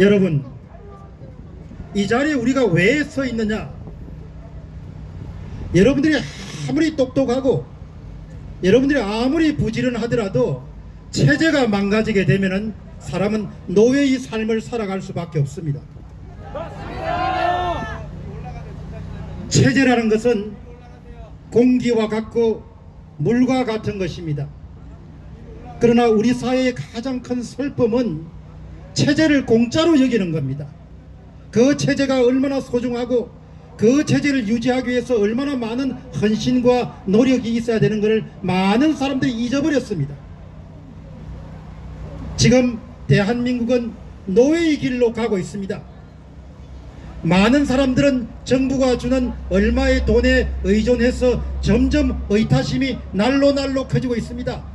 여러분 이 자리에 우리가 왜 서 있느냐 여러분들이 아무리 똑똑하고 여러분들이 아무리 부지런하더라도 체제가 망가지게 되면은 사람은 노예의 삶을 살아갈 수밖에 없습니다. 체제라는 것은 공기와 같고 물과 같은 것입니다. 그러나 우리 사회의 가장 큰 슬픔은 체제를 공짜로 여기는 겁니다. 그 체제가 얼마나 소중하고 그 체제를 유지하기 위해서 얼마나 많은 헌신과 노력이 있어야 되는 것을 많은 사람들이 잊어버렸습니다. 지금 대한민국은 노예의 길로 가고 있습니다. 많은 사람들은 정부가 주는 얼마의 돈에 의존해서 점점 의타심이 날로 날로 커지고 있습니다.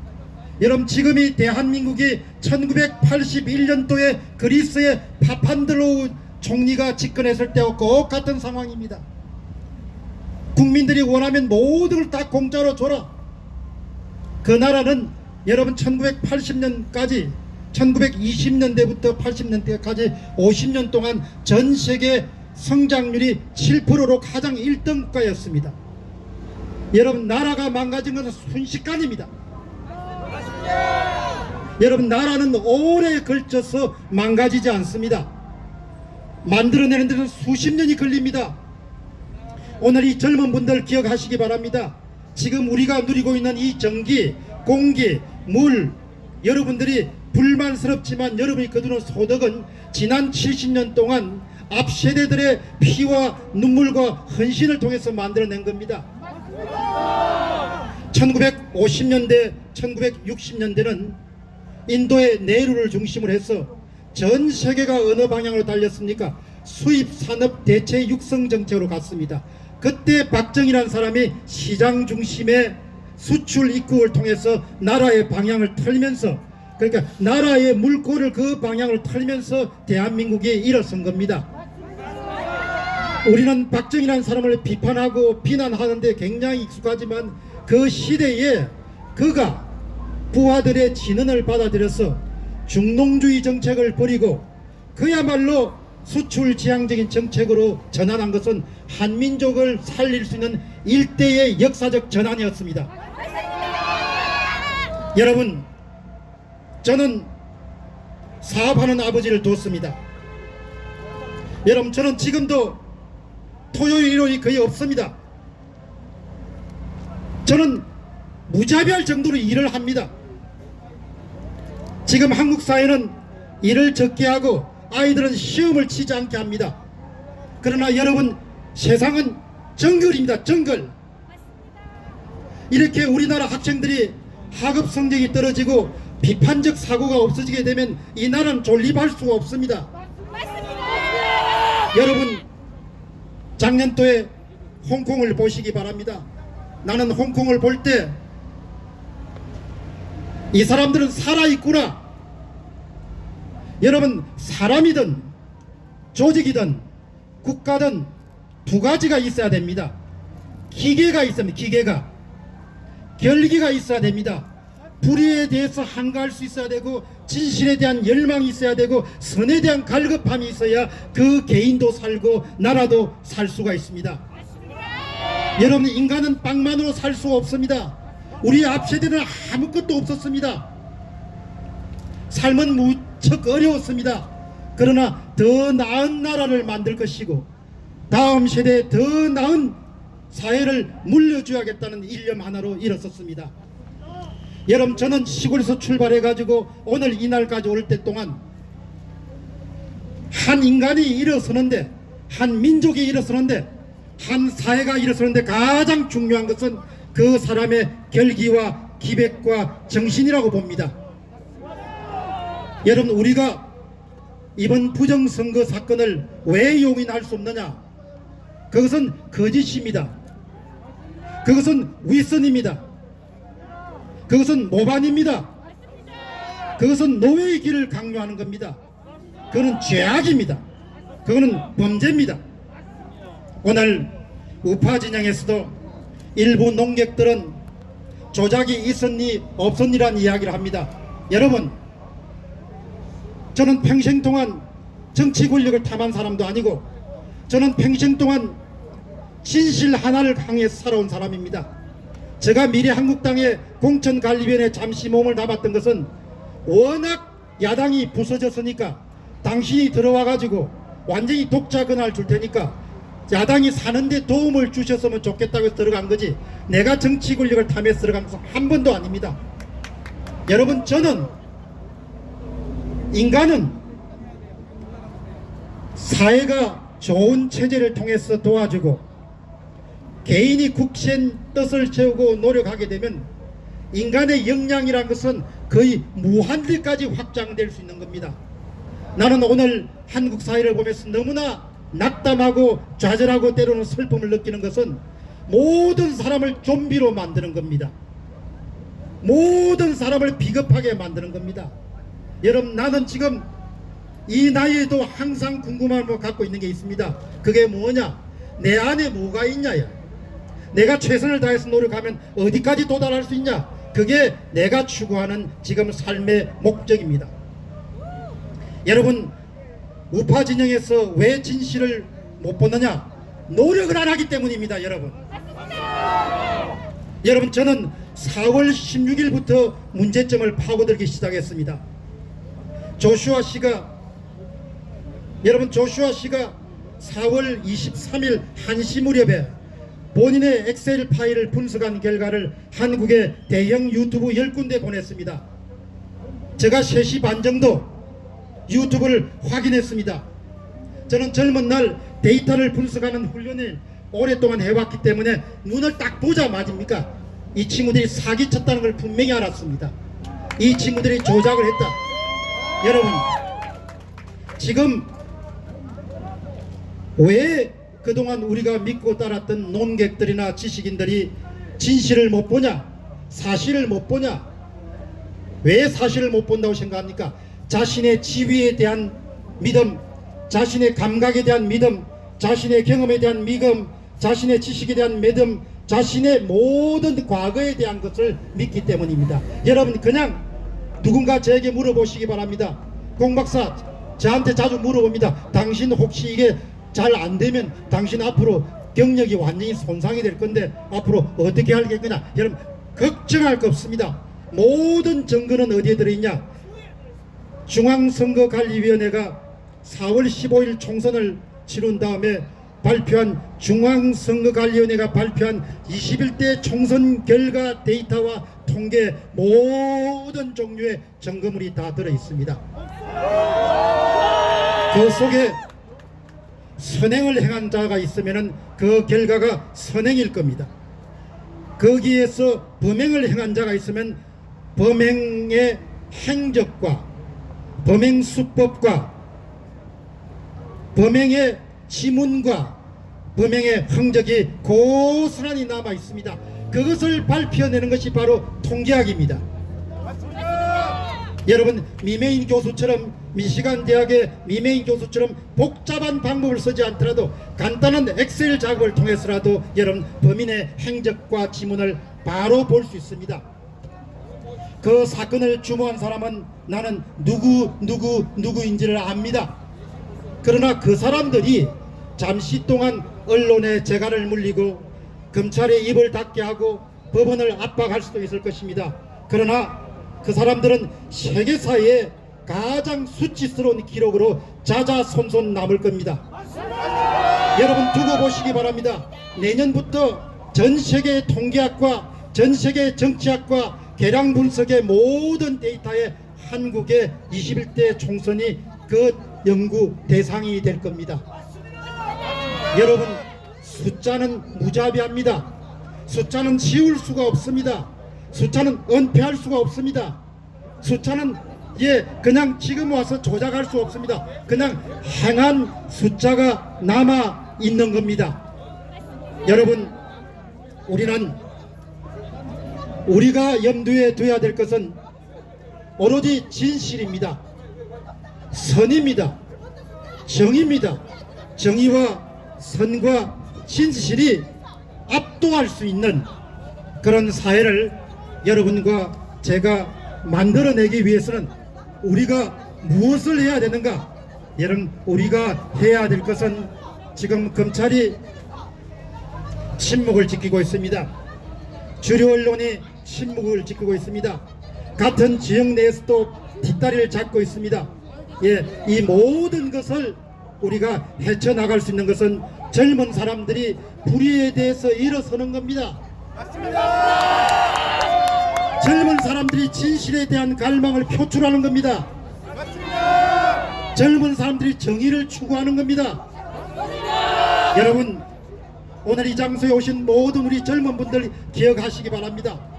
여러분 지금이 대한민국이 1981년도에 그리스의 파판드로우 총리가 집권했을 때와 똑같은 상황입니다. 국민들이 원하면 모든 걸 다 공짜로 줘라. 그 나라는 여러분 1980년까지 1920년대부터 80년대까지 50년 동안 전 세계 성장률이 7%로 가장 1등 국가였습니다. 여러분 나라가 망가진 것은 순식간입니다. 여러분 나라는 오래 걸쳐서 망가지지 않습니다. 만들어내는 데는 수십 년이 걸립니다. 오늘 이 젊은 분들 기억하시기 바랍니다. 지금 우리가 누리고 있는 이 전기, 공기, 물, 여러분들이 불만스럽지만 여러분이 거두는 소득은 지난 70년 동안 앞 세대들의 피와 눈물과 헌신을 통해서 만들어낸 겁니다. 1950년대, 1960년대는 인도의 네루를 중심으로 해서 전 세계가 어느 방향으로 달렸습니까? 수입 산업 대체 육성 정책으로 갔습니다. 그때 박정희라는 사람이 시장 중심의 수출 입국을 통해서 나라의 방향을 틀면서 그러니까 나라의 물꼬를 그 방향으로 틀면서 대한민국이 일어선 겁니다. 우리는 박정희라는 사람을 비판하고 비난하는데 굉장히 익숙하지만 그 시대에 그가 부하들의 진언을 받아들여서 중농주의 정책을 버리고 그야말로 수출 지향적인 정책으로 전환한 것은 한민족을 살릴 수 있는 일대의 역사적 전환이었습니다. 여러분, 저는 사업하는 아버지를 뒀습니다. 여러분, 저는 지금도 토요일, 일요일이 거의 없습니다. 저는 무자비할 정도로 일을 합니다. 지금 한국 사회는 일을 적게 하고 아이들은 시험을 치지 않게 합니다. 그러나 여러분 세상은 정글입니다. 정글. 이렇게 우리나라 학생들이 학업 성적이 떨어지고 비판적 사고가 없어지게 되면 이 나라는 존립할 수가 없습니다. 여러분 작년도에 홍콩을 보시기 바랍니다. 나는 홍콩을 볼 때 이 사람들은 살아있구나. 여러분 사람이든 조직이든 국가든 두 가지가 있어야 됩니다. 기계가 있습니다. 기계가 결기가 있어야 됩니다. 불의에 대해서 한가할 수 있어야 되고 진실에 대한 열망이 있어야 되고 선에 대한 갈급함이 있어야 그 개인도 살고 나라도 살 수가 있습니다. 여러분 인간은 빵만으로 살 수 없습니다. 우리 앞 세대는 아무것도 없었습니다. 삶은 무척 어려웠습니다. 그러나 더 나은 나라를 만들 것이고 다음 세대에 더 나은 사회를 물려줘야겠다는 일념 하나로 일어섰습니다. 여러분 저는 시골에서 출발해 가지고 오늘 이날까지 올 때 동안 한 인간이 일어서는데 한 민족이 일어서는데 한 사회가 일어서는데 가장 중요한 것은 그 사람의 결기와 기백과 정신이라고 봅니다. 여러분 우리가 이번 부정선거 사건을 왜 용인할 수 없느냐? 그것은 거짓입니다. 그것은 위선입니다. 그것은 모반입니다. 그것은 노예의 길을 강요하는 겁니다. 그거는 죄악입니다. 그거는 범죄입니다. 오늘 우파 진영에서도 일부 농객들은 조작이 있었니 없었니란 이야기를 합니다. 여러분, 저는 평생 동안 정치 권력을 탐한 사람도 아니고 저는 평생 동안 진실 하나를 향해서 살아온 사람입니다. 제가 미래 한국당의 공천관리위원회 잠시 몸을 담았던 것은 워낙 야당이 부서졌으니까 당신이 들어와 가지고 완전히 독자 권한을 줄 테니까 야당이 사는데 도움을 주셨으면 좋겠다고 해서 들어간 거지 내가 정치 권력을 탐해서 들어간 것은 한 번도 아닙니다. 여러분 저는 인간은 사회가 좋은 체제를 통해서 도와주고 개인이 국신 뜻을 채우고 노력하게 되면 인간의 역량이란 것은 거의 무한대까지 확장될 수 있는 겁니다. 나는 오늘 한국 사회를 보면서 너무나 낙담하고 좌절하고 때로는 슬픔을 느끼는 것은 모든 사람을 좀비로 만드는 겁니다. 모든 사람을 비겁하게 만드는 겁니다. 여러분 나는 지금 이 나이에도 항상 궁금함을 갖고 있는 게 있습니다. 그게 뭐냐? 내 안에 뭐가 있냐야. 내가 최선을 다해서 노력하면 어디까지 도달할 수 있냐? 그게 내가 추구하는 지금 삶의 목적입니다. 여러분 우파 진영에서 왜 진실을 못 보느냐? 노력을 안 하기 때문입니다, 여러분. 여러분 저는 4월 16일부터 문제점을 파고들기 시작했습니다. 조슈아 씨가 여러분 조슈아 씨가 4월 23일 1시 무렵에 본인의 엑셀 파일을 분석한 결과를 한국의 대형 유튜브 10군데 보냈습니다. 제가 3시 반 정도 유튜브를 확인했습니다. 저는 젊은 날 데이터를 분석하는 훈련을 오랫동안 해왔기 때문에 눈을 딱 보자마자입니까? 이 친구들이 사기쳤다는 걸 분명히 알았습니다. 이 친구들이 조작을 했다. 여러분, 지금 왜 그동안 우리가 믿고 따랐던 논객들이나 지식인들이 진실을 못 보냐? 사실을 못 보냐? 왜 사실을 못 본다고 생각합니까? 자신의 지위에 대한 믿음, 자신의 감각에 대한 믿음, 자신의 경험에 대한 믿음, 자신의 지식에 대한 믿음, 자신의 모든 과거에 대한 것을 믿기 때문입니다. 여러분 그냥 누군가 저에게 물어보시기 바랍니다. 공박사 저한테 자주 물어봅니다. 당신 혹시 이게 잘 안 되면 당신 앞으로 경력이 완전히 손상이 될 건데 앞으로 어떻게 하겠느냐? 여러분 걱정할 거 없습니다. 모든 증거는 어디에 들어있냐? 중앙선거관리위원회가 4월 15일 총선을 치른 다음에 발표한 중앙선거관리위원회가 발표한 21대 총선 결과 데이터와 통계 모든 종류의 점검물이 다 들어 있습니다. 그 속에 선행을 행한 자가 있으면 그 결과가 선행일 겁니다. 거기에서 범행을 행한 자가 있으면 범행의 행적과 범행 수법과 범행의 지문과 범행의 흔적이 고스란히 남아 있습니다. 그것을 발표내는 것이 바로 통계학입니다. 여러분 미메인 교수처럼 미시간 대학의 미메인 교수처럼 복잡한 방법을 쓰지 않더라도 간단한 엑셀 작업을 통해서라도 여러분 범인의 행적과 지문을 바로 볼 수 있습니다. 그 사건을 주모한 사람은 나는 누구 누구 누구인지를 압니다. 그러나 그 사람들이 잠시 동안 언론의 재갈을 물리고 검찰의 입을 닫게 하고 법원을 압박할 수도 있을 것입니다. 그러나 그 사람들은 세계사에 가장 수치스러운 기록으로 자자손손 남을 겁니다. 여러분 두고 보시기 바랍니다. 내년부터 전 세계 통계학과 전 세계 정치학과 계량 분석의 모든 데이터에 한국의 21대 총선이 그 연구 대상이 될 겁니다. 여러분 숫자는 무자비합니다. 숫자는 지울 수가 없습니다. 숫자는 은폐할 수가 없습니다. 숫자는 예 그냥 지금 와서 조작할 수 없습니다. 그냥 행한 숫자가 남아 있는 겁니다. 여러분 우리는 우리가 염두에 둬야 될 것은 오로지 진실입니다. 선입니다. 정입니다. 정의와 선과 진실이 압도할 수 있는 그런 사회를 여러분과 제가 만들어내기 위해서는 우리가 무엇을 해야 되는가? 여러분 우리가 해야 될 것은 지금 검찰이 침묵을 지키고 있습니다. 주류 언론이 침묵을 지키고 있습니다. 같은 지역 내에서도 뒷다리를 잡고 있습니다. 예, 이 모든 것을 우리가 헤쳐나갈 수 있는 것은 젊은 사람들이 불의에 대해서 일어서는 겁니다. 젊은 사람들이 진실에 대한 갈망을 표출하는 겁니다. 젊은 사람들이 정의를 추구하는 겁니다. 여러분 오늘 이 장소에 오신 모든 우리 젊은 분들 기억하시기 바랍니다.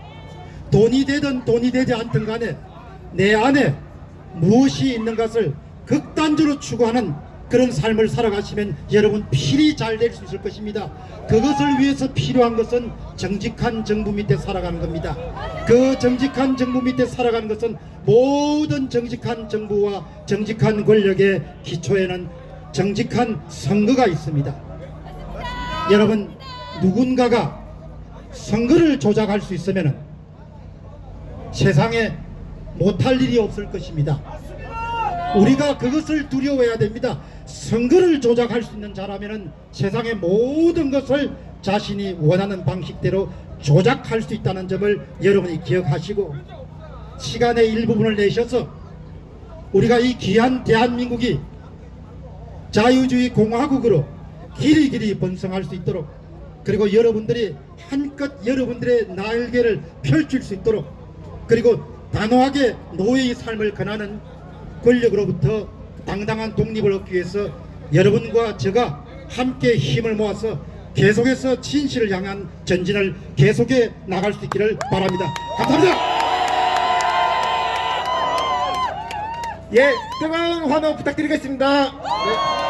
돈이 되든 돈이 되지 않든 간에 내 안에 무엇이 있는 것을 극단적으로 추구하는 그런 삶을 살아가시면 여러분 필히 잘 될 수 있을 것입니다. 그것을 위해서 필요한 것은 정직한 정부 밑에 살아가는 겁니다. 그 정직한 정부 밑에 살아가는 것은 모든 정직한 정부와 정직한 권력의 기초에는 정직한 선거가 있습니다. 여러분 누군가가 선거를 조작할 수 있으면 세상에 못할 일이 없을 것입니다. 우리가 그것을 두려워해야 됩니다. 선거를 조작할 수 있는 자라면은 세상의 모든 것을 자신이 원하는 방식대로 조작할 수 있다는 점을 여러분이 기억하시고 시간의 일부분을 내셔서 우리가 이 귀한 대한민국이 자유주의 공화국으로 길이 길이 번성할 수 있도록 그리고 여러분들이 한껏 여러분들의 날개를 펼칠 수 있도록 그리고 단호하게 노예의 삶을 권하는 권력으로부터 당당한 독립을 얻기 위해서 여러분과 제가 함께 힘을 모아서 계속해서 진실을 향한 전진을 계속해 나갈 수 있기를 바랍니다. 감사합니다. 예, 뜨거운 환호 부탁드리겠습니다. 네.